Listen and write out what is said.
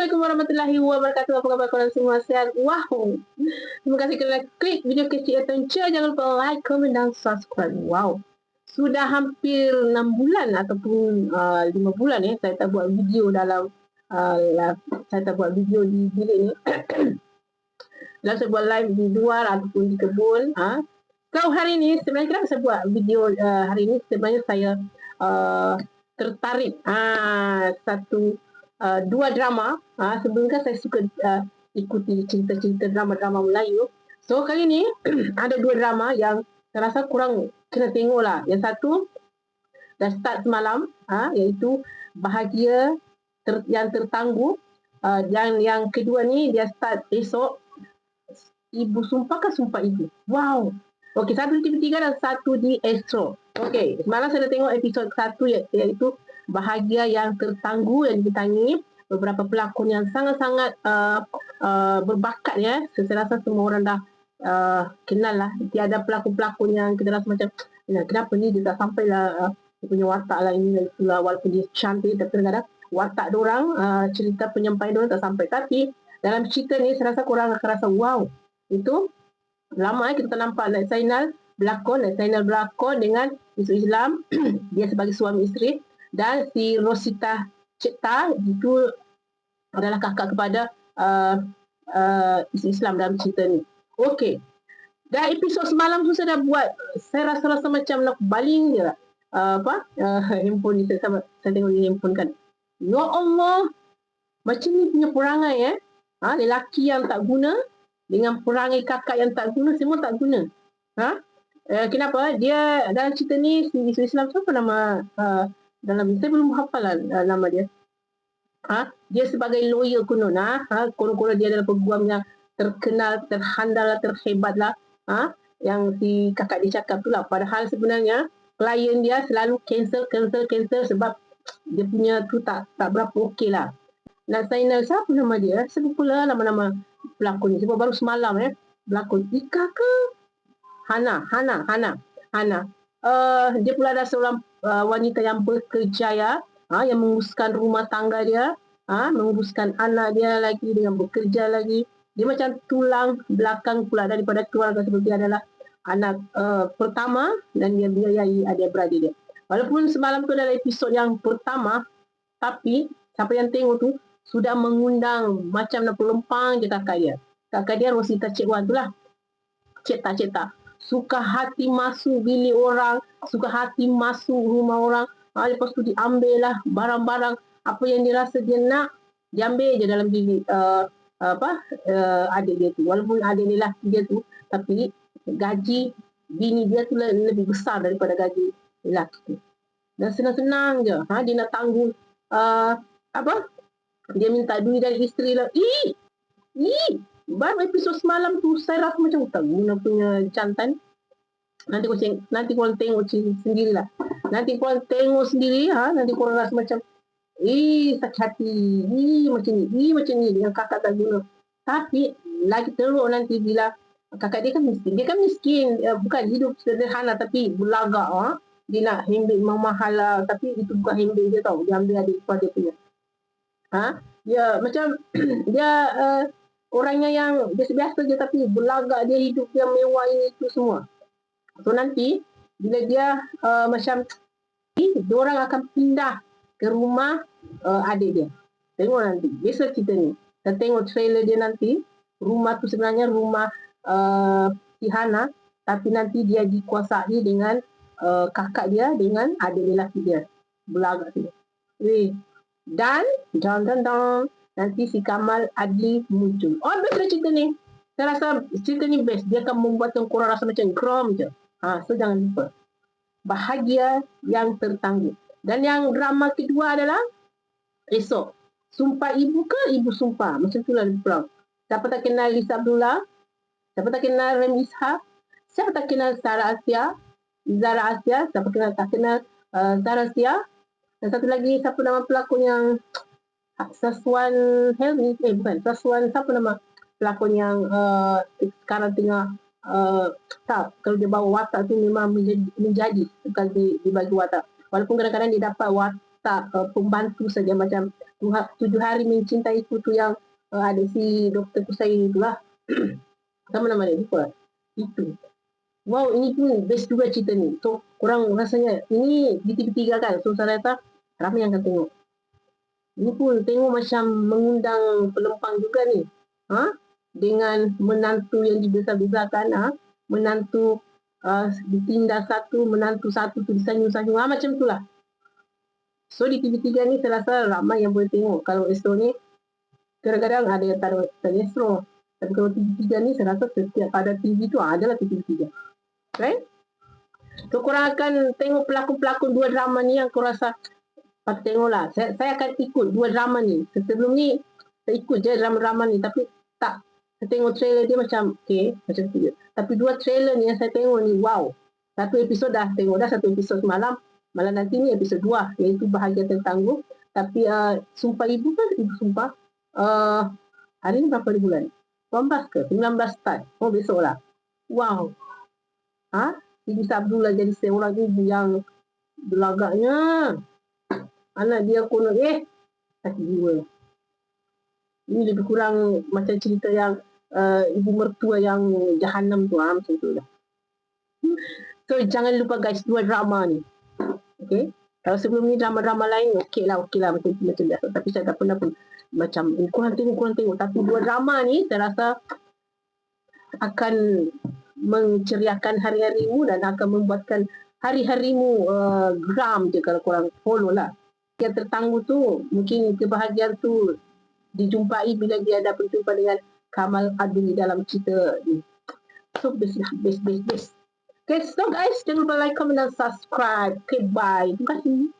Assalamualaikum warahmatullahi wabarakatuh. Apa khabar korang semua? Sehat? Wow. Terima kasih kerana klik video kecil Adventure. Jangan lupa like, komen dan subscribe. Wow. Sudah hampir 6 bulan ataupun uh, 5 bulan ya saya tak buat video dalam uh, saya tak buat video di bilik ni. dalam saya buat live di luar ataupun di kebun. Ha? So hari ni sebenarnya kenapa saya buat video uh, hari ni sebenarnya saya uh, tertarik uh, satu uh, dua drama. Uh, sebelum kan saya suka uh, ikuti cerita-cerita drama-drama Melayu. So kali ni ada dua drama yang saya rasa kurang kena tengok lah. Yang satu dah start semalam uh, iaitu Bahagia ter, yang tertangguh. Uh, yang yang kedua ni dia start esok. Ibu sumpah kan sumpah ibu. Wow. Okey, satu di TV3 dan satu di Astro. Okey, semalam saya dah tengok episod satu iaitu bahagia yang tertangguh yang ditangi beberapa pelakon yang sangat-sangat uh, uh, berbakat ya. Saya rasa semua orang dah uh, kenal lah. Tiada pelakon-pelakon yang kita rasa macam ya, kenapa ni dia tak sampai lah uh, punya watak lah ini lah walaupun dia cantik tapi kadang-kadang watak orang uh, cerita penyampaian orang tak sampai. Tapi dalam cerita ni saya rasa korang akan rasa wow. Itu lama eh, kita nampak Nek Zainal berlakon, Nek Zainal berlakon dengan isu Islam. dia sebagai suami isteri dan si Rosita Cipta itu adalah kakak kepada uh, uh, Islam dalam cerita ni. Okey. Dan episod semalam tu saya dah buat, saya rasa-rasa macam nak baling je lah. Uh, apa? Uh, handphone ni, saya, saya, tengok ni handphone kan. Ya Allah, macam ni punya perangai eh. Ha, lelaki yang tak guna dengan perangai kakak yang tak guna, semua tak guna. Ha? Uh, kenapa? Dia dalam cerita ni, si Islam tu apa nama uh, dalam saya belum hafal lah uh, nama dia. Ha? Dia sebagai lawyer kuno nah, ha? konon-konon dia adalah peguam yang terkenal, terhandal, terhebat lah. Ha? Yang si kakak dia cakap tu lah. Padahal sebenarnya klien dia selalu cancel, cancel, cancel sebab dia punya tu tak tak berapa okey lah. Nak saya siapa nama dia? Lupa lah nama-nama pelakon ni. Sebab baru semalam eh. Pelakon Ika ke? Hana, Hana, Hana, Hana. Uh, dia pula ada seorang uh, wanita yang berkerjaya uh, yang menguruskan rumah tangga dia uh, menguruskan anak dia lagi dengan bekerja lagi. Dia macam tulang belakang pula daripada keluarga seperti adalah anak uh, pertama dan dia biayai adik-beradik dia. Walaupun semalam tu adalah episod yang pertama tapi siapa yang tengok tu sudah mengundang macam nak pelempang je kakak dia. Kakak dia Rosita Cik Wan tu lah. Cik tak, cik tak suka hati masuk bilik orang, suka hati masuk rumah orang. Ha, lepas tu diambil lah barang-barang apa yang dia rasa dia nak, diambil je dalam bilik uh, apa uh, adik dia tu. Walaupun adik ni lah dia tu, tapi gaji bini dia tu lebih besar daripada gaji lelaki tu. Dan senang-senang je. Ha, dia nak tanggung uh, apa? Dia minta duit dari isteri lah. Ih! Ih! Baru episod semalam tu saya rasa macam tak guna punya jantan. Nanti kau ceng, nanti kau tengok sendirilah. Nanti kau tengok sendiri ha, nanti kau rasa macam eh sakit hati. Ih macam ni, ih macam ni dengan kakak tak guna. Tapi lagi teruk nanti bila kakak dia kan miskin. Dia kan miskin, uh, bukan hidup sederhana tapi berlagak ha. Dia nak hembik mahal lah. Tapi itu bukan hembik dia tau. Dia ambil adik pada dia punya. Ha? Ya macam dia uh, orangnya yang biasa-biasa je tapi berlagak dia hidup dia mewah ini itu semua. So nanti bila dia uh, macam dia orang akan pindah ke rumah uh, adik dia. Tengok nanti. Biasa cerita ni. Kita tengok trailer dia nanti. Rumah tu sebenarnya rumah uh, Tihana. Tapi nanti dia dikuasai dengan uh, kakak dia dengan adik lelaki dia. Belagak tu. Dan, dan, dan, dan, nanti si Kamal Adli muncul. Oh, best lah cerita ni. Saya rasa cerita ni best. Dia akan membuatkan korang rasa macam grom je. Ha, so jangan lupa. Bahagia yang tertangguh. Dan yang drama kedua adalah esok. Sumpah ibu ke ibu sumpah? Macam tu lah lebih kurang. Siapa tak kenal Lisa Abdullah? Siapa tak kenal Rem Ishak? Siapa tak kenal Sarah Asia? Zara Asia? Siapa kenal tak kenal uh, Zara Asia? Dan satu lagi, siapa nama pelakon yang Saswan Helmi eh bukan Saswan siapa nama pelakon yang uh, sekarang tengah uh, tak kalau dia bawa watak tu memang menjadi, menjadi bukan di, dibagi watak walaupun kadang-kadang dia dapat watak uh, pembantu saja macam tujuh hari mencintai tu yang uh, ada si doktor Kusai tu lah. Sama nama dia, lupa. Itu. Wow, ini pun best juga cerita ni. So, kurang rasanya, ini di TV3 kan. So, saya rasa ramai yang akan tengok. Ini pun tengok macam mengundang pelempang juga ni. Ha? Dengan menantu yang dibesar-besarkan. Ha? Menantu uh, ditindas satu, menantu satu tu disanyu-sanyu. Ha? Macam tu lah. So di TV3 ni saya rasa ramai yang boleh tengok. Kalau Astro ni kadang-kadang ada yang taruh Astro. Tapi kalau TV3 ni saya rasa setiap ada TV tu adalah TV3. Right? So korang akan tengok pelakon-pelakon dua drama ni yang korang rasa Pak tengoklah. Saya, saya akan ikut dua drama ni. Sebelum ni saya ikut je drama-drama ni tapi tak. Saya tengok trailer dia macam okay, macam tu Tapi dua trailer ni yang saya tengok ni wow. Satu episod dah tengok dah satu episod semalam. Malam nanti ni episod dua iaitu bahagian tentang tu. Tapi uh, sumpah ibu kan ibu sumpah. Uh, hari ni berapa bulan? 18 ke? 19 start. Oh besok lah. Wow. Ha? Ibu Sabdullah jadi seorang ibu yang belagaknya. Anak dia konon eh sakit jiwa. Ini lebih kurang macam cerita yang uh, ibu mertua yang jahanam tu. Ha? Macam tu lah. So jangan lupa guys dua drama ni. Okay. Kalau sebelum ni drama-drama lain, okey lah, okey lah macam, macam biasa. Tapi saya tak pernah pun macam, eh, kurang tengok, kurang tengok. Tapi dua drama ni, saya rasa akan menceriakan hari-harimu dan akan membuatkan hari-harimu uh, geram je kalau korang follow lah. Yang tertangguh tu, mungkin kebahagiaan tu dijumpai bila dia ada berjumpa dengan Kamal Adli dalam cerita ni. So, best lah, best, best, best. Okay, so guys, jangan lupa like, comment dan subscribe. Okay, bye. Terima kasih.